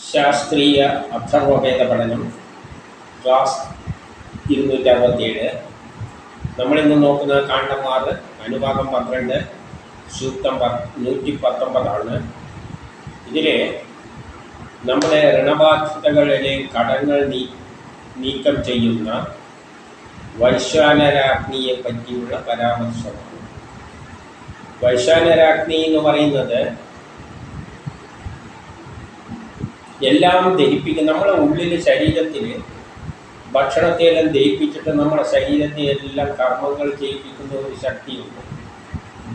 ശാസ്ത്രീയ അഥർവവേദ പഠനം ക്ലാസ് ഇരുന്നൂറ്റി അറുപത്തിയേഴ് നമ്മളിന്ന് നോക്കുന്ന കാണ്ഡം ആറ് അനുഭാഗം പന്ത്രണ്ട് സൂക്തം നൂറ്റി പത്തൊമ്പതാണ് ഇതിൽ നമ്മുടെ ഋണബാധ്യതകളിലെ കടങ്ങൾ നീ നീക്കം ചെയ്യുന്ന വൈശാലരാജ്ഞിയെ പറ്റിയുള്ള പരാമർശമാണ്. വൈശാലരാജ്ഞി എന്ന് പറയുന്നത് എല്ലാം ദഹിപ്പിക്കും. നമ്മളെ ഉള്ളിൽ ശരീരത്തിൽ ഭക്ഷണത്തെയെല്ലാം ദഹിപ്പിച്ചിട്ട് നമ്മുടെ ശരീരത്തെ എല്ലാം കർമ്മങ്ങൾ ചെയ്യിപ്പിക്കുന്ന ഒരു ശക്തിയുണ്ട്.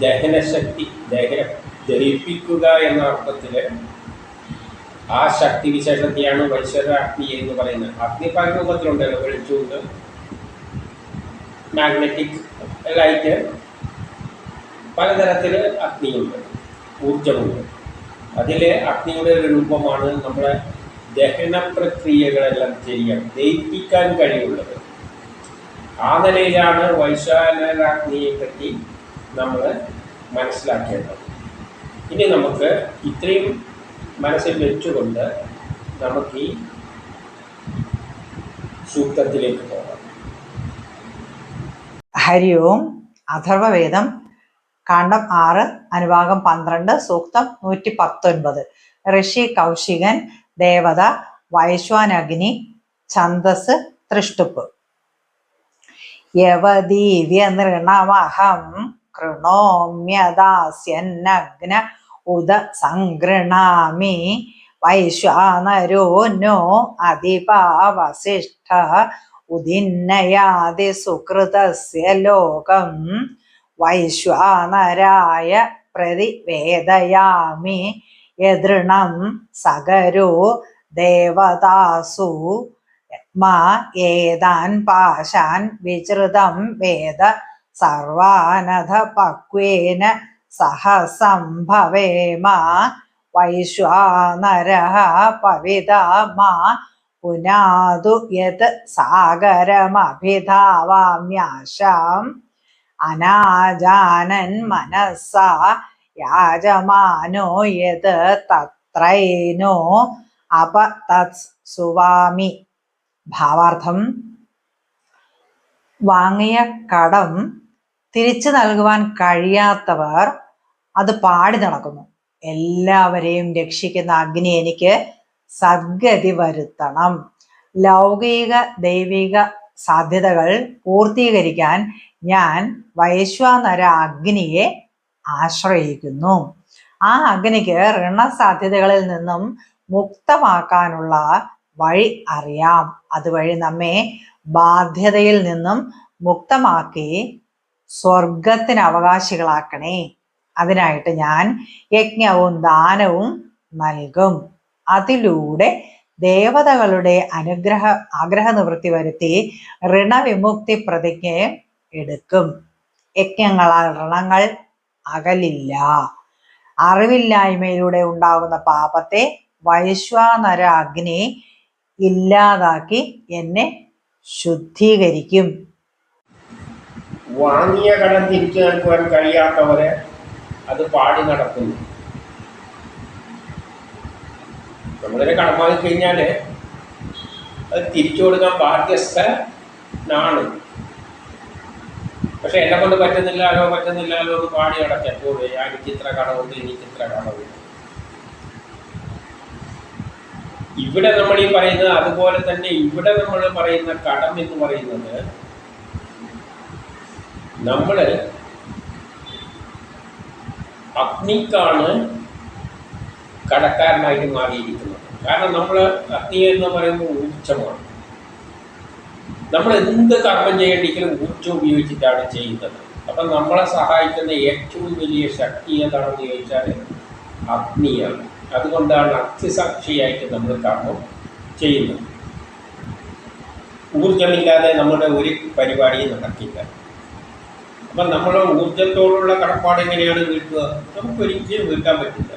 ദഹനശക്തി ദഹന ദഹിപ്പിക്കുക എന്ന അർത്ഥത്തിൽ ആ ശക്തി വിശേഷത്തെയാണ് വൈശ്വരാഗ്നി എന്ന് പറയുന്നത്. അഗ്നി പല രൂപത്തിലുണ്ടല്ലോ വെളിച്ചമുണ്ട് മാഗ്നറ്റിക് ലൈറ്റ് പലതരത്തിൽ അഗ്നിയുണ്ട് ഊർജമുണ്ട് അതിലെ അഗ്നിയുടെ ഒരു രൂപമാണ് നമ്മളെ ദഹന പ്രക്രിയകളെല്ലാം ചെയ്യാൻ ദഹിപ്പിക്കാൻ കഴിവുള്ളത്. ആ നിലയിലാണ് വൈശാലരാഗ്നിയെ പറ്റി നമ്മൾ മനസ്സിലാക്കേണ്ടത്. ഇനി നമുക്ക് ഇത്രയും മനസ്സിൽ വെച്ചുകൊണ്ട് നമുക്ക് ഈ സൂക്തത്തിലേക്ക് പോകാം. ഹരി ഓം അഥർവവേദം കാണ്ഡം ആറ് അനുഭാഗം പന്ത്രണ്ട് സൂക്തം നൂറ്റി പത്തൊൻപത് ഋഷി കൗശികൻ ദേവത വൈശ്വാനഗ്നി ഛന്ദസ് തൃഷ്ടുപ്പ് യവദീവ്യ നൃണമഹം കൃണോമ്യദാസ്യന്നഗ്ന ഉദ സംഗൃണാമി വൈശ്വാനരോ നോ അതിപാവസിഷ്ഠ ഉദിന്നയാതി സുഹൃതസ്യ ലോകം. വൈശ്വാനരായ പ്രതിവേദയാമി. യദൃണം സകരോ ദേവതാസു മാ ഏതാൻ പാശാൻ വിചൃതം വേദ സർവാനധ പക്വേന സഹസംഭവേമ വൈശ്വാനര പവിത മാ. പുനാതു യത് സാഗരമഭിധാവാമ്യാശാം. അനാജാനൻ മനസ്സാ യാജമാനോ യത് തത്രൈനോ അപ തത് സുവാമി. ഭാവാർത്ഥം. വാങ്ങിയ കടം തിരിച്ചു നൽകുവാൻ കഴിയാത്തവർ അത് പാടി നടക്കുന്നു. എല്ലാവരെയും രക്ഷിക്കുന്ന അഗ്നി എനിക്ക് സദ്ഗതി വരുത്തണം. ലൗകിക ദൈവിക സാധ്യതകൾ പൂർത്തീകരിക്കാൻ ഞാൻ വൈശ്വാനര അഗ്നിയെ ആശ്രയിക്കുന്നു. ആ അഗ്നിക്ക് ഋണസാധ്യതകളിൽ നിന്നും മുക്തമാക്കാനുള്ള വഴി അറിയാം. അതുവഴി നമ്മെ ബാധ്യതയിൽ നിന്നും മുക്തമാക്കി സ്വർഗത്തിന് അവകാശികളാക്കണേ. അതിനായിട്ട് ഞാൻ യജ്ഞവും ദാനവും നൽകും. അതിലൂടെ ദേവതകളുടെ അനുഗ്രഹ ആഗ്രഹ നിവൃത്തി വരുത്തി ഋണവിമുക്തി പ്രതിജ്ഞ എടുക്കും. യജ്ഞങ്ങളങ്ങൾ അകലില്ല. അറിവില്ലായ്മയിലൂടെ ഉണ്ടാകുന്ന പാപത്തെ വൈശ്വാനര അഗ്നി ഇല്ലാതാക്കി എന്നെ ശുദ്ധീകരിക്കും. വാങ്ങിയ കടം തിരിച്ചു നൽകുവാൻ കഴിയാത്തവരെ അത് പാടി നടക്കുന്നു. നമ്മളൊരു കടം വാങ്ങിക്കഴിഞ്ഞാൽ അത് തിരിച്ചു കൊടുക്കാൻ ബാധ്യസ്ഥനാണ്. പക്ഷെ എന്നെ കൊണ്ട് പറ്റുന്നില്ലല്ലോ പറ്റുന്നില്ലല്ലോ എന്ന് പാടി അടച്ചപ്പോൾ എനിക്ക് ഇത്ര കടമുണ്ട് എനിക്ക് ഇത്ര ഇവിടെ നമ്മൾ ഈ പറയുന്നത് അതുപോലെ തന്നെ ഇവിടെ നമ്മൾ പറയുന്ന കടം എന്ന് പറയുന്നത് നമ്മൾ അഗ്നിക്കാണ് കടക്കാരനായിട്ട് മാറിയിരിക്കുന്നത്. കാരണം നമ്മൾ അഗ്നി എന്ന് പറയുന്നത് ഊർജമാണ് നമ്മൾ എന്ത് കർമ്മം ചെയ്യേണ്ടെങ്കിലും ഊർജം ഉപയോഗിച്ചിട്ടാണ് ചെയ്യുന്നത്. അപ്പം നമ്മളെ സഹായിക്കുന്ന ഏറ്റവും വലിയ ശക്തി ഏതാണെന്ന് ചോദിച്ചാൽ അഗ്നിയാണ്. അതുകൊണ്ടാണ് അഗ്നിസാക്ഷിയായിട്ട് നമ്മൾ കർമ്മം ചെയ്യുന്നത്. ഊർജമില്ലാതെ നമ്മുടെ ഒരു പരിപാടിയും നടക്കില്ല. അപ്പം നമ്മൾ ഊർജത്തോടുള്ള കടപ്പാട് എങ്ങനെയാണ് വീട്ടുക? നമുക്ക് ഒരിക്കലും വീട്ടാൻ പറ്റില്ല.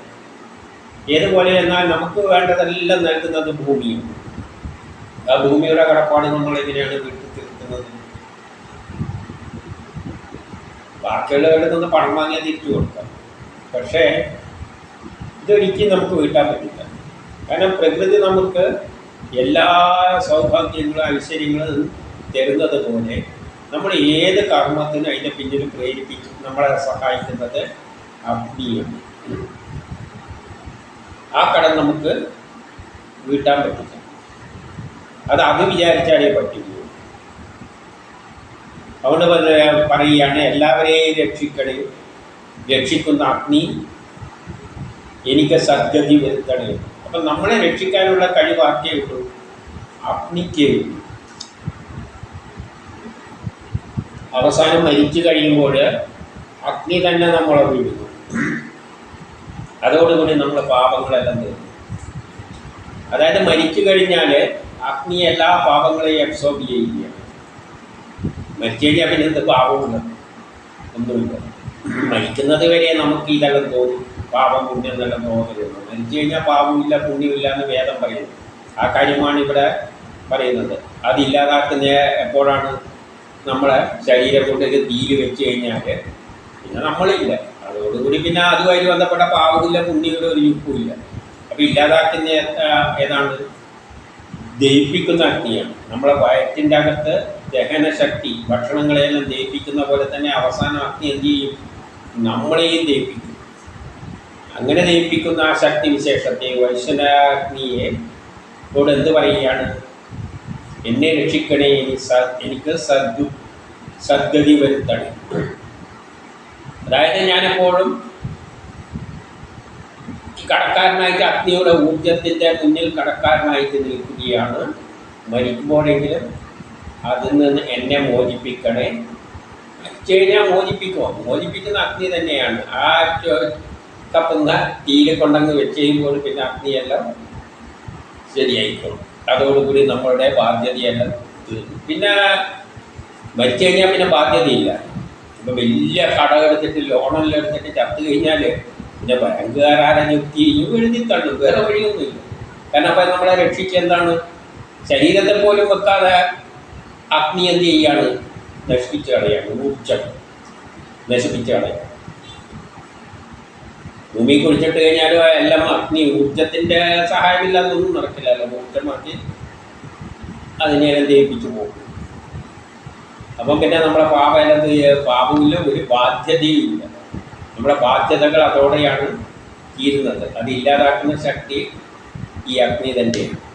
ഏതുപോലെ എന്നാൽ നമുക്ക് വേണ്ടതെല്ലാം നൽകുന്നത് ഭൂമിയാണ്. ആ ഭൂമിയുടെ കടപ്പാട് നമ്മൾ എങ്ങനെയാണ് വീട്ടിൽ തീർക്കുന്നത് ബാക്കിയുള്ളവരുടെ നിന്ന് പണം വാങ്ങിയാൽ തിരിച്ചു കൊടുക്കാം പക്ഷേ ഇതൊരിക്കലും നമുക്ക് വീട്ടാൻ പറ്റില്ല. കാരണം പ്രകൃതി നമുക്ക് എല്ലാ സൗഭാഗ്യങ്ങളും ഐശ്വര്യങ്ങളും തരുന്നത് പോലെ നമ്മൾ ഏത് കർമ്മത്തിനും അതിന്റെ പിന്നിൽ പ്രേരിപ്പിക്കും നമ്മളെ സഹായിക്കുന്നത് അഗ്നിയാണ്. ആ കടം നമുക്ക് വീട്ടാൻ പറ്റില്ല. അത് അത് വിചാരിച്ചാലേ പറ്റുള്ളൂ. അതുകൊണ്ട് പറ- പറയുകയാണ് എല്ലാവരെയും രക്ഷിക്കണേ. രക്ഷിക്കുന്ന അഗ്നി എനിക്ക് സദ്ഗതി വരുത്തണേ. അപ്പം നമ്മളെ രക്ഷിക്കാനുള്ള കഴിവ് ആർക്കേ ഉള്ളൂ? അഗ്നിക്കേ അവസാനം മരിച്ചു കഴിയുമ്പോൾ അഗ്നി തന്നെ നമ്മളെ വീഴുന്നു അതോടുകൂടി നമ്മളെ പാപങ്ങളെല്ലാം തീർന്നു അതായത് മരിച്ചു കഴിഞ്ഞാൽ അഗ്നി എല്ലാ പാപങ്ങളെയും അബ്സോർബ് ചെയ്യുകയാണ്. മരിച്ചു കഴിഞ്ഞാൽ പിന്നെ എന്ത് പാപമുണ്ട്? ഒന്നുമില്ല. മരിക്കുന്നത് വരെ നമുക്ക് ഇതെല്ലാം തോന്നും. പാപം പുണ്യം എന്നെല്ലാം തോന്നരുത് മരിച്ചു കഴിഞ്ഞാൽ പാപമില്ല പുണ്യമില്ല എന്ന് വേദം പറയുന്നു. ആ കാര്യമാണ് ഇവിടെ പറയുന്നത്. അതില്ലാതാക്കുന്ന എപ്പോഴാണ് നമ്മളെ ശരീരം കൊണ്ടൊരു തീര് വെച്ച് കഴിഞ്ഞാൽ പിന്നെ നമ്മളില്ല. അതോടുകൂടി പിന്നെ അതുമായി ബന്ധപ്പെട്ട പാവമില്ല പുണ്യമില്ല ഒരു യുക്കുമില്ല അപ്പം ഇല്ലാതാക്കുന്ന ഏതാണ്? ദഹിപ്പിക്കുന്ന അഗ്നിയാണ്. നമ്മളെ വയറ്റിന്റെ അകത്ത് ദഹനശക്തി ഭക്ഷണങ്ങളെല്ലാം ദഹിപ്പിക്കുന്ന പോലെ തന്നെ അവസാനം അഗ്നി എന്ത് ചെയ്യും? നമ്മളെയും ദഹിപ്പിക്കും. അങ്ങനെ ദഹിപ്പിക്കുന്ന ആ ശക്തി വിശേഷത്തെ വൈശ്വനാഗ്നിയെ ഇവിടെ എന്ത് പറയുകയാണ്? എന്നെ രക്ഷിക്കണേ എനിക്ക് സദ്ഗു സദ്ഗതി വരുത്തണേ. അതായത് ഞാനെപ്പോഴും കടക്കാരനായിട്ട് അഗ്നിയുടെ ഊർജത്തിന്റെ മുന്നിൽ കടക്കാരനായിട്ട് നിൽക്കുകയാണ്. മരിക്കുമ്പോഴെങ്കിലും അതിൽ നിന്ന് എന്നെ മോചിപ്പിക്കണേ. കഴിഞ്ഞാൽ മോചിപ്പിക്കുമോ മോചിപ്പിക്കുന്ന അഗ്നി തന്നെയാണ്. ആ കപ്പുന്ന തീരെ കൊണ്ടങ്ങ് വെച്ച് കഴിയുമ്പോൾ പിന്നെ അഗ്നിയെല്ലാം ശരിയായിക്കോളും. അതോടുകൂടി നമ്മളുടെ ബാധ്യതയെല്ലാം തീർന്നു പിന്നെ മരിച്ചു കഴിഞ്ഞാൽ പിന്നെ ബാധ്യതയില്ല. ഇപ്പം വലിയ കടമെടുത്തിട്ട് ലോണെല്ലാം എടുത്തിട്ട് ചത്തു കഴിഞ്ഞാൽ പിന്നെ ബാങ്കുകാരാരെ എഴുതി തള്ളും വേറെ വഴിയൊന്നുമില്ല. കാരണം അപ്പം നമ്മളെ രക്ഷിച്ച് എന്താണ്? ശരീരത്തെ പോലും വെക്കാതെ അഗ്നി എന്ത് ചെയ്യാണ്? നശിപ്പിച്ച് കളയാണ്. ഊർജം നശിപ്പിച്ച് കളയാണ്. ഭൂമി കുഴിച്ചിട്ട് കഴിഞ്ഞാലും എല്ലാം അഗ്നി ഊർജത്തിന്റെ സഹായമില്ലാതെ നടക്കില്ലല്ലോ ഊർജമാക്കി അതിനെ ദയിപ്പിച്ചു പോകും. അപ്പം പിന്നെ നമ്മളെ പാപമെല്ലാം എന്നത് പാപമില്ല ഒരു ബാധ്യതയും ഇല്ല. നമ്മുടെ ബാധ്യതകൾ അതോടെയാണ് തീരുന്നത്. അത് ഇല്ലാതാക്കുന്ന ശക്തി ഈ അഗ്നി തന്നെയാണ്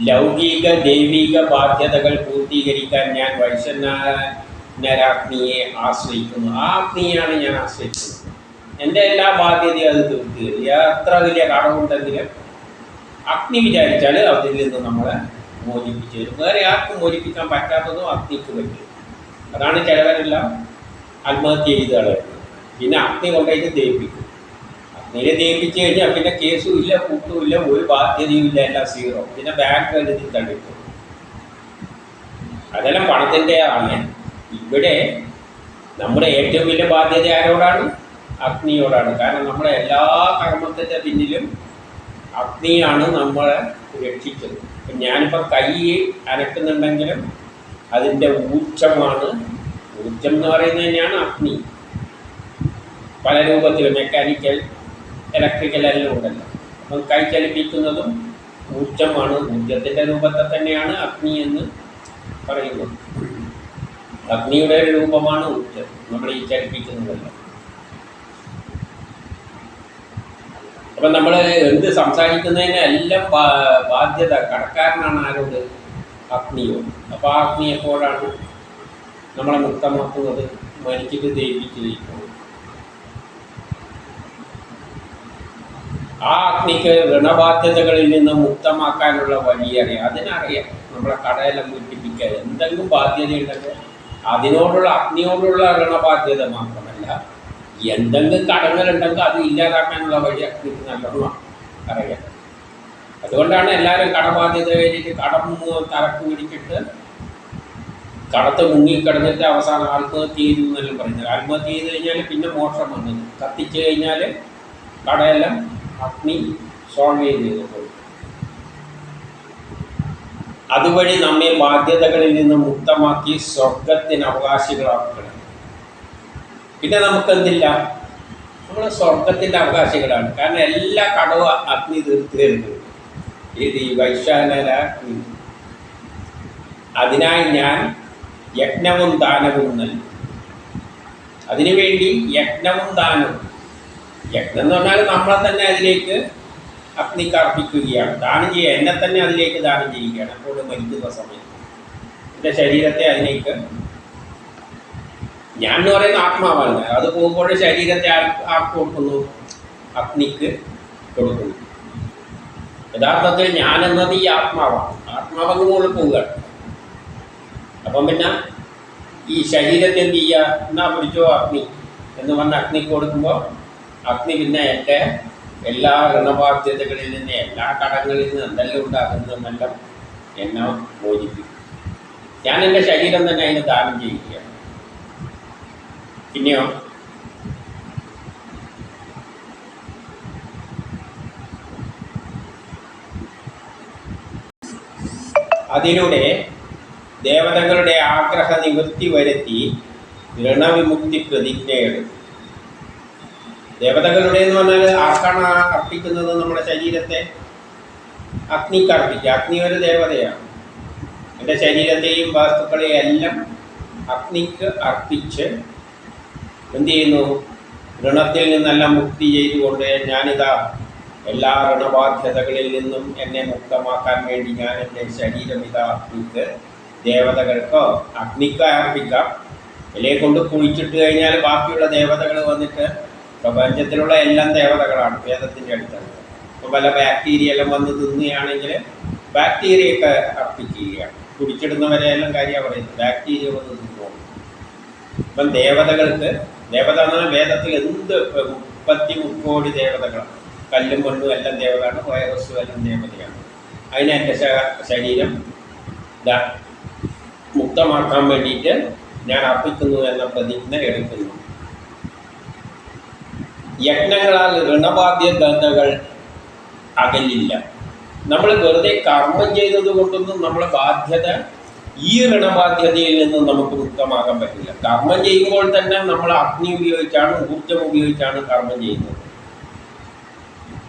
ലൗകിക ദൈവിക ബാധ്യതകൾ പൂർത്തീകരിക്കാൻ ഞാൻ വൈശ്വനാരാജ്ഞിയെ ആശ്രയിക്കുന്നു. ആ അഗ്നിയാണ് ഞാൻ ആശ്രയിക്കുന്നത്. എന്റെ എല്ലാ ബാധ്യതയും അത് തീർത്തീകരിക്കും തരും. എത്ര വലിയ കടമുണ്ടെങ്കിലും അഗ്നി വിചാരിച്ചാൽ അതിൽ നിന്ന് നമ്മളെ മോചിപ്പിച്ചു തരും. വേറെ ആർക്കും മോചിപ്പിക്കാൻ പറ്റാത്തതും അഗ്നിക്ക് പറ്റും. അതാണ് ചിലവരെല്ലാം ആത്മഹത്യ ചെയ്ത് കളയുന്നത് പിന്നെ അഗ്നി കൊണ്ടുപോയിട്ട് ദേവിപ്പിക്കും അഗ്നിയെ ദേവിപ്പിച്ചു കഴിഞ്ഞാൽ പിന്നെ കേസും ഇല്ല കൂട്ടും ഇല്ല ഒരു ബാധ്യതയും ഇല്ല എല്ലാം സീറോ. പിന്നെ ബാങ്ക് എഴുതി തള്ളിക്കും അതെല്ലാം പണത്തിന്റെ ആണ്. ഇവിടെ നമ്മുടെ ഏറ്റവും വലിയ ബാധ്യത ആരോടാണ്? അഗ്നിയോടാണ്. കാരണം നമ്മുടെ എല്ലാ കർമ്മത്തിന്റെ പിന്നിലും അഗ്നിയാണ് നമ്മളെ രക്ഷിച്ചത്. ഞാനിപ്പോൾ കൈ അനക്കുന്നുണ്ടെങ്കിലും അതിന്റെ ഊർജമാണ് ഊർജം എന്ന് പറയുന്നത് തന്നെയാണ് അഗ്നി. പല രൂപത്തിൽ മെക്കാനിക്കൽ ഇലക്ട്രിക്കൽ എല്ലാം ഉണ്ടല്ലോ. അപ്പം കൈ ചലിപ്പിക്കുന്നതും ഊർജമാണ് ഊർജത്തിന്റെ രൂപത്തെ തന്നെയാണ് അഗ്നി എന്ന് പറയുന്നത്. അഗ്നിയുടെ ഒരു രൂപമാണ് ഊർജം നമ്മൾ ഈ ചലിപ്പിക്കുന്നതല്ല. അപ്പം നമ്മൾ എന്ത് സംസാരിക്കുന്നതിന് എല്ലാം ബാധ്യത കടക്കാരനാണ് ആരോട്? അഗ്നിയോട്. അപ്പോൾ ആ അഗ്നി എപ്പോഴാണ് നമ്മളെ മുക്തമാക്കുന്നത് മരിച്ചിട്ട് ദയിപ്പിച്ച് ദയിക്കുന്നത് ആ അഗ്നിക്ക് ഋണബാധ്യതകളിൽ നിന്ന് മുക്തമാക്കാനുള്ള വഴി അറിയാം അതിനറിയാം നമ്മളെ കടയെല്ലാം വീട്ടിപ്പിക്കുക എന്തെങ്കിലും ബാധ്യതയുണ്ടെങ്കിൽ അതിനോടുള്ള അഗ്നിയോടുള്ള ഋണബാധ്യത മാത്രമല്ല എന്തെങ്കിലും കടങ്ങളുണ്ടെങ്കിൽ അത് ഇല്ലാതാക്കാനുള്ള വഴി അഗ്നിക്ക് നല്ലോണം അറിയാം. അതുകൊണ്ടാണ് എല്ലാവരും കടബാധ്യത കഴിഞ്ഞിട്ട് കടം തലക്ക് പിടിച്ചിട്ട് കടത്ത് മുങ്ങിക്കിടന്നിട്ട് അവസാനം ആത്മഹത്യ ചെയ്തു എന്നെല്ലാം പറയുന്നത്. ആത്മഹത്യ ചെയ്ത് കഴിഞ്ഞാൽ പിന്നെ മോഷണം വന്നത് കത്തിച്ച് കഴിഞ്ഞാൽ കടയെല്ലാം അഗ്നി സോൾവ് ചെയ്ത്. അതുവഴി നമ്മെ ബാധ്യതകളിൽ നിന്ന് മുക്തമാക്കി സ്വർഗത്തിന് അവകാശികളാക്കണം. പിന്നെ നമുക്കെന്തില്ല? നമ്മൾ സ്വർഗത്തിന്റെ അവകാശികളാണ്. കാരണം എല്ലാ കടവും അഗ്നി തീർത്ത് തരുന്നത് ഇത് ഈ വൈശാലി അതിനായി ഞാൻ യജ്ഞവും ദാനവും നൽകി. അതിനുവേണ്ടി യജ്ഞവും ദാനവും. യജ്ഞം എന്ന് പറഞ്ഞാൽ നമ്മളെ തന്നെ അതിലേക്ക് അഗ്നിക്ക് അർപ്പിക്കുകയാണ് ദാനം ചെയ്യുക എന്നെ തന്നെ അതിലേക്ക് ദാനം ചെയ്യുകയാണ്. അപ്പോൾ മരിക്കുന്ന സമയത്ത് എന്റെ ശരീരത്തെ അതിലേക്ക് ഞാൻ എന്ന് പറയുന്ന ആത്മാവാണ് അത് പോകുമ്പോൾ ശരീരത്തെ ആർക്ക് കൊടുക്കുന്നു? അഗ്നിക്ക് കൊടുക്കുന്നു. യഥാർത്ഥത്തിൽ ഞാനെന്നത് ഈ ആത്മാവാണ്. ആത്മാവങ്ങ് മുകളിൽ പോവുകയാണ്. അപ്പം പിന്നെ ഈ ശരീരത്തെ എന്ത് ചെയ്യുക? എന്നാ പിടിച്ചോ അഗ്നി. എന്ന് പറഞ്ഞ് അഗ്നി കൊടുക്കുമ്പോൾ അഗ്നി പിന്നെ എന്റെ എല്ലാ ഋണബാധ്യതകളിൽ നിന്ന് എല്ലാ കടങ്ങളിൽ നിന്ന് എന്തെല്ലാം ഉണ്ടാകുന്നതെന്നെല്ലാം എന്നെ മോചിപ്പിക്കും. ഞാൻ എന്റെ ശരീരം തന്നെ അതിന് ദാനം ചെയ്യുകയാണ്. പിന്നെയോ? അതിലൂടെ ദേവതകളുടെ ആഗ്രഹ നിവൃത്തി വരുത്തി ഋണവിമുക്തി പ്രതിജ്ഞയെടുക്കും ദേവതകളുടെ എന്ന് പറഞ്ഞാൽ ആർക്കാണ് അർപ്പിക്കുന്നത് നമ്മുടെ ശരീരത്തെ? അഗ്നിക്ക് അർപ്പിക്കുക. അഗ്നി ഒരു ദേവതയാണ്. എന്റെ ശരീരത്തെയും വസ്തുക്കളെയും എല്ലാം അഗ്നിക്ക് അർപ്പിച്ച് എന്ത് ചെയ്യുന്നു? ഋണത്തിൽ നിന്നെല്ലാം മുക്തി ചെയ്തുകൊണ്ട് ഞാനിതാ എല്ലാ ഋണബാധ്യതകളിൽ നിന്നും എന്നെ മുക്തമാക്കാൻ വേണ്ടി ഞാൻ എന്റെ ശരീരം ഇതാ അഗ്നിക്ക് ദേവതകൾക്കോ അഗ്നിക്കോ അർപ്പിക്കാം. ഇലയെ കൊണ്ട് കുഴിച്ചിട്ട് കഴിഞ്ഞാൽ ബാക്കിയുള്ള ദേവതകൾ വന്നിട്ട് പ്രപഞ്ചത്തിലുള്ള എല്ലാം ദേവതകളാണ് വേദത്തിന്റെ അടുത്താണ്. ഇപ്പോൾ പല ബാക്ടീരിയ എല്ലാം വന്ന് തിന്നുകയാണെങ്കിൽ ബാക്ടീരിയയൊക്കെ അർപ്പിക്കുകയാണ്. കുടിച്ചിടുന്നവരെ എല്ലാം കാര്യം പറയുന്നത്. ബാക്ടീരിയ വന്ന് തിന്നു ഇപ്പം ദേവതകൾക്ക് ദേവത എന്ന് പറഞ്ഞാൽ വേദത്തിൽ എന്ത് മുപ്പത്തി മുക്കോടി ദേവതകളാണ്. കല്ലും മണ്ണും എല്ലാം ദേവതയാണ് വൈറസും എല്ലാം ദേവതയാണ്. അതിനെ എന്റെ ശരീരം മുക്തമാക്കാൻ വേണ്ടിയിട്ട് ഞാൻ അർപ്പിക്കുന്നു എന്ന പ്രതിജ്ഞ എടുക്കുന്നു. യജ്ഞങ്ങളാൽ ഋണബാധ്യതകൾ അകലില്ല. നമ്മൾ വെറുതെ കർമ്മം ചെയ്തത് കൊണ്ടൊന്നും നമ്മളെ ബാധ്യത ഈ ഋണബാധ്യതയിൽ നിന്നും നമുക്ക് മുക്തമാകാൻ പറ്റില്ല. കർമ്മം ചെയ്യുമ്പോൾ തന്നെ നമ്മൾ അഗ്നി ഉപയോഗിച്ചാണ് ഊർജം ഉപയോഗിച്ചാണ് കർമ്മം ചെയ്യുന്നത്.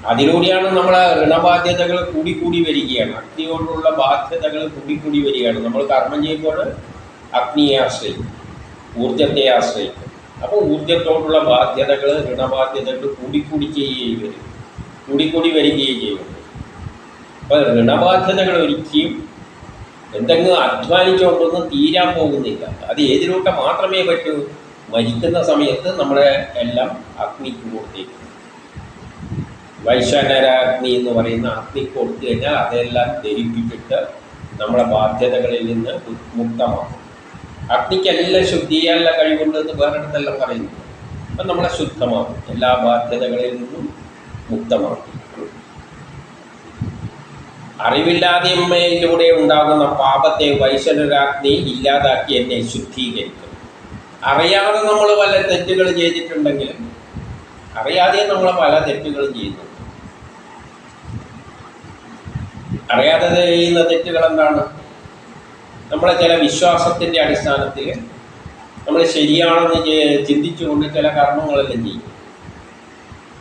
അതിലൂടെയാണ് നമ്മൾ ഋണബാധ്യതകൾ കൂടിക്കൂടി കൂടി വരികയാണ്. അഗ്നിയോടുള്ള ബാധ്യതകൾ കൂടിക്കൂടി കൂടി വരികയാണ്. നമ്മൾ കർമ്മം ചെയ്യുമ്പോൾ അഗ്നിയെ ആശ്രയിക്കും ഊർജത്തെ ആശ്രയിക്കും. അപ്പോൾ ഊർജത്തോടുള്ള ബാധ്യതകൾ ഋണബാധ്യതകൾ കൂടിക്കൂടി ചെയ്യുകയും വരും. കൂടിക്കൂടി വരികയും ചെയ്യും. അപ്പോൾ ഋണബാധ്യതകൾ ഒരിക്കലും എന്തെങ്കിലും അധ്വാനിച്ചുകൊണ്ടൊന്നും തീരാൻ പോകുന്നില്ല. അത് ഏതിലൂടെ മാത്രമേ പറ്റൂ? മരിക്കുന്ന സമയത്ത് നമ്മളെ എല്ലാം അഗ്നിക്ക് കൊടുത്തേക്കും വൈശ്വനരാഗ്നി എന്ന് പറയുന്ന അഗ്നി കൊടുത്തു കഴിഞ്ഞാൽ അതെല്ലാം ദഹിപ്പിച്ചിട്ട് നമ്മുടെ ബാധ്യതകളിൽ നിന്ന് മുക്തമാക്കും. അഗ്നിക്ക് എല്ലാം ശുദ്ധിയാനുള്ള കഴിവുണ്ടെന്ന് വേറെടുത്തെല്ലാം പറയുന്നു. അപ്പം നമ്മളെ ശുദ്ധമാക്കും. എല്ലാ ബാധ്യതകളിൽ നിന്നും മുക്തമാക്കും. അറിവില്ലായ്മയിലൂടെ ഉണ്ടാകുന്ന പാപത്തെ വൈശ്വരാഗ്നി ഇല്ലാതാക്കി എന്നെ ശുദ്ധീകരിക്കും. അറിയാതെ നമ്മൾ പല തെറ്റുകൾ ചെയ്തിട്ടുണ്ടെങ്കിലും അറിയാതെ നമ്മൾ പല തെറ്റുകളും ചെയ്യുന്നു. അറിയാതെ ചെയ്യുന്ന തെറ്റുകൾ എന്താണ് നമ്മളെ ചില വിശ്വാസത്തിന്റെ അടിസ്ഥാനത്തിൽ നമ്മൾ ശരിയാണെന്ന് ചിന്തിച്ചുകൊണ്ട് ചില കർമ്മങ്ങളെല്ലാം ചെയ്യും.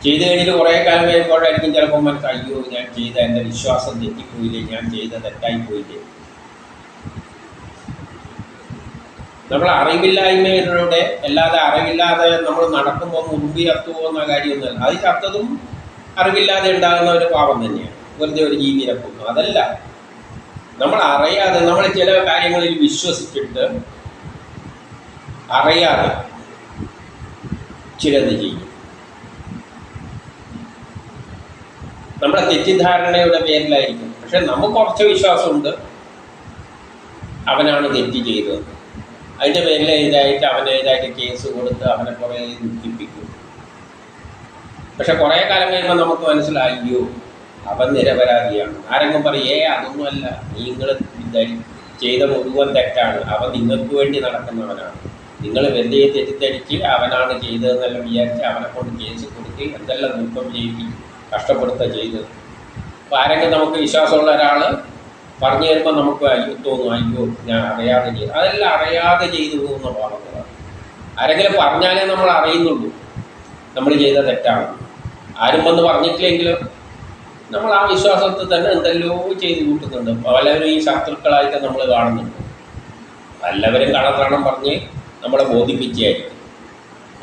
ചെയ്തു കഴിഞ്ഞിട്ട് കുറേ കാലം കഴിയുമ്പോഴായിരിക്കും ചിലപ്പോൾ മനസ്സ് അയ്യോ ഞാൻ ചെയ്ത എന്റെ വിശ്വാസം തെറ്റിപ്പോയില്ലേ ഞാൻ ചെയ്ത തെറ്റായി പോയില്ലേ നമ്മൾ അറിവില്ലായ്മയിലൂടെ അല്ലാതെ അറിവില്ലാതെ നമ്മൾ നടക്കുമ്പോൾ മുമ്പി ചത്തു പോകുന്ന കാര്യമൊന്നുമല്ല അത് ചത്തതും അറിവില്ലാതെ ഉണ്ടാകുന്ന ഒരു പാപം തന്നെയാണ്. വെറുതെ ഒരു ജീവിയെ കൊന്നു അതല്ല. നമ്മൾ അറിയാതെ നമ്മൾ ചില കാര്യങ്ങളിൽ വിശ്വസിച്ചിട്ട് അറിയാതെ ചിലത് ചെയ്യും. നമ്മുടെ തെറ്റിദ്ധാരണയുടെ പേരിലായിരിക്കും. പക്ഷെ നമുക്ക് കുറച്ച് വിശ്വാസമുണ്ട്. അവനാണ് തെറ്റ് ചെയ്തത്. അതിന്റെ പേരിൽ ഇതായിട്ട് അവനെ ഇതായിട്ട് കേസ് കൊടുത്ത് അവനെ കുറേ ദുഃഖിപ്പിക്കും. പക്ഷെ കുറേ കാലം കഴിയുമ്പോൾ നമുക്ക് മനസ്സിലായോ അവൻ നിരപരാധിയാണ് ആരെങ്കിലും പറയും ഏ അതൊന്നുമല്ല. നിങ്ങൾ ചെയ്ത മുഴുവൻ തെറ്റാണ്. അവൻ നിങ്ങൾക്ക് വേണ്ടി നടക്കുന്നവനാണ്. നിങ്ങൾ വെറുതെ തെറ്റിദ്ധരിച്ച് അവനാണ് ചെയ്തതെന്നെല്ലാം വിചാരിച്ച് അവനെ കൊണ്ട് കേസ് കൊടുത്ത് എന്തെല്ലാം ദുഃഖം ചെയ്യിപ്പിക്കും കഷ്ടപ്പെടുത്ത ചെയ്തത്. അപ്പോൾ ആരെങ്കിലും നമുക്ക് വിശ്വാസമുള്ള ഒരാൾ പറഞ്ഞു തരുമ്പോൾ നമുക്ക് അയ്യോ തോന്നും അയ്യോ ഞാൻ അറിയാതെ ചെയ്തു. അതെല്ലാം അറിയാതെ ചെയ്തു പോകുന്ന പാപങ്ങളാണ് ആരെങ്കിലും പറഞ്ഞാലേ നമ്മൾ അറിയുന്നുള്ളൂ. നമ്മൾ ചെയ്ത തെറ്റാണ്. ആരും വന്ന് പറഞ്ഞിട്ടില്ലെങ്കിലും നമ്മൾ ആ വിശ്വാസത്തിൽ തന്നെ എന്തെല്ലോ ചെയ്ത് കൂട്ടുന്നുണ്ട്. പലവരും ഈ ശത്രുക്കളായിട്ട് നമ്മൾ കാണുന്നുണ്ട്. എല്ലാവരും കടത്തണം പറഞ്ഞ് നമ്മളെ ബോധിപ്പിച്ചായിരിക്കും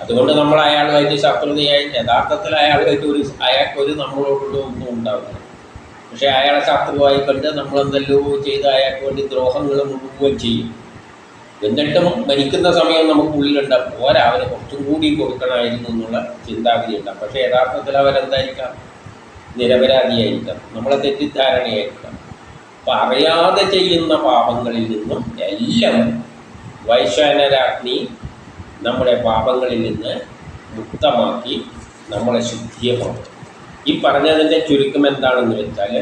അതുകൊണ്ട് നമ്മൾ അയാളുമായിട്ട് ശത്രുതയായി യഥാർത്ഥത്തിൽ അയാളുമായിട്ട് ഒരു അയാൾക്കൊരു നമ്മളോടുള്ള ഒന്നും ഉണ്ടാവില്ല. പക്ഷേ അയാളെ ശത്രുവായി കണ്ട് നമ്മളെന്തെല്ലോ ചെയ്ത് അയാൾക്ക് വേണ്ടി ദ്രോഹങ്ങൾ മുഴുവൻ ചെയ്യും. എന്നിട്ടും മരിക്കുന്ന സമയം നമുക്ക് ഉള്ളിലുണ്ട്. പോരാ അവന് കുറച്ചും കൂടി കൊടുക്കണമായിരുന്നു എന്നുള്ള ചിന്താഗതി പക്ഷേ യഥാർത്ഥത്തിൽ അവരെന്തായിരിക്കാം? നിരപരാധിയായിരിക്കാം. നമ്മളെ തെറ്റിദ്ധാരണയായിരിക്കാം. അപ്പം അറിയാതെ ചെയ്യുന്ന പാപങ്ങളിൽ നിന്നും എല്ലാം വൈശാനരാജ്ഞി നമ്മുടെ പാപങ്ങളിൽ നിന്ന് മുക്തമാക്കി നമ്മളെ ശുദ്ധിയമാണ് ഈ പറഞ്ഞതിന്റെ ചുരുക്കം എന്താണെന്ന് വെച്ചാൽ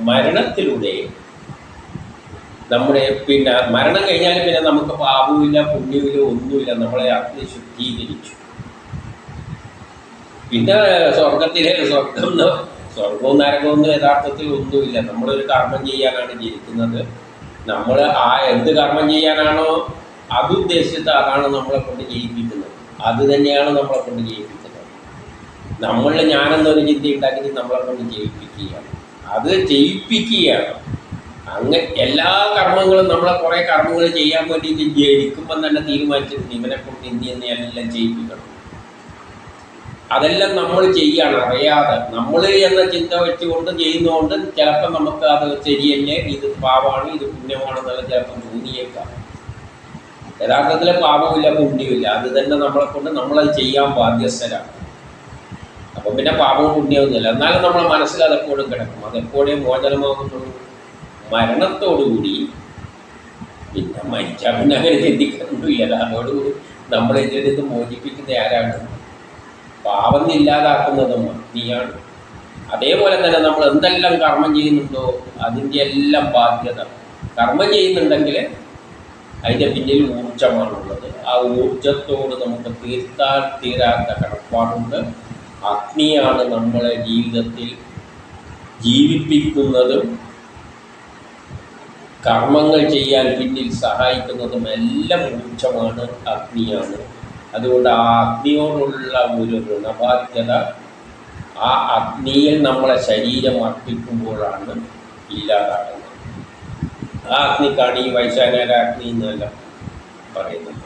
മരണത്തിലൂടെ നമ്മുടെ പിന്നെ മരണം കഴിഞ്ഞാൽ പിന്നെ നമുക്ക് പാപവുമില്ല പുണ്യമില്ല ഒന്നുമില്ല. നമ്മളെ അഗ്നി ശുദ്ധീകരിച്ചു പിന്നെ സ്വർഗത്തിലെ സ്വർഗം സ്വർഗവും നരകവും ഒന്നും യഥാർത്ഥത്തിൽ ഒന്നുമില്ല. നമ്മളൊരു കർമ്മം ചെയ്യാനാണ് ജീവിക്കുന്നത്. നമ്മൾ ആ എന്ത് കർമ്മം ചെയ്യാനാണോ അത് അതാണ് നമ്മളെ കൊണ്ട് ജയിപ്പിക്കുന്നത്. അത് തന്നെയാണ് നമ്മളെ കൊണ്ട് ജയിപ്പിക്കുന്നത്. നമ്മളിൽ ഞാനെന്നൊരു ചിന്ത ഉണ്ടാക്കിയിട്ട് നമ്മളെ കൊണ്ട് ജയിപ്പിക്കുകയാണ്. അത് ജയിപ്പിക്കുകയാണ്. അങ്ങനെ എല്ലാ കർമ്മങ്ങളും നമ്മളെ കുറേ കർമ്മങ്ങൾ ചെയ്യാൻ വേണ്ടിയിട്ട് ജയിക്കുമ്പോൾ തന്നെ തീരുമാനിച്ചിട്ടുണ്ട് ഇവനെ കൊണ്ട് ഇന്ത്യ എല്ലാം ചെയ്യിപ്പിക്കണം അതെല്ലാം നമ്മൾ ചെയ്യാണ്. അറിയാതെ നമ്മൾ എന്ന ചിന്ത വെച്ചുകൊണ്ട് ചെയ്യുന്നതുകൊണ്ട് ചിലപ്പോൾ നമുക്ക് അത് ശരിയല്ലേ ഇത് പാപമാണ് ഇത് പുണ്യമാണെന്നുള്ള ചിലപ്പോൾ തോന്നിയേക്കാം. യഥാർത്ഥത്തിൽ പാപമില്ല പുണ്യമില്ല. അത് തന്നെ നമ്മളെ കൊണ്ട് നമ്മളത് ചെയ്യാൻ ബാധ്യസ്ഥരാണ്. അപ്പം പിന്നെ പാപവും പുണ്യമൊന്നുമില്ല. എന്നാലും നമ്മളെ മനസ്സിൽ അതെപ്പോഴും കിടക്കും. അതെപ്പോഴേ മോചനമാകുന്നുള്ളൂ? മരണത്തോടുകൂടി പിന്നെ മരിച്ചാൽ പിന്നെ അങ്ങനെ ചിന്തിക്കാനൊന്നുമില്ല അതോടുകൂടി നമ്മളെ ഇതിൽ നിന്ന് മോചിപ്പിക്കുന്ന ആരാണ്? പാപം ഇല്ലാതാക്കുന്നതും നീയാണ്. അതേപോലെ തന്നെ നമ്മൾ എന്തെല്ലാം കർമ്മം ചെയ്യുന്നുണ്ടോ അതിന്റെ എല്ലാം ബാധ്യത. കർമ്മം ചെയ്യുന്നുണ്ടെങ്കിൽ അതിന്റെ പിന്നിൽ ഊർജമാണുള്ളത് ആ ഊർജത്തോട് നമുക്ക് തീർത്താൽ തീരാത്ത കടപ്പാടുണ്ട്. അഗ്നിയാണ് നമ്മളെ ജീവിതത്തിൽ ജീവിപ്പിക്കുന്നതും കർമ്മങ്ങൾ ചെയ്യാൻ പിന്നിൽ സഹായിക്കുന്നതും എല്ലാം ഊർജമാണ് അഗ്നിയാണ്. അതുകൊണ്ട് ആ അഗ്നിയോടുള്ള ഒരു ഋണബാധ്യത ആ അഗ്നിയിൽ നമ്മളെ ശരീരം അർപ്പിക്കുമ്പോഴാണ് ഇല്ലാതാകുന്നത്. ആ അഗ്നിക്കാണ് ഈ അഗ്നി എന്നെല്ലാം പറയുന്നത്.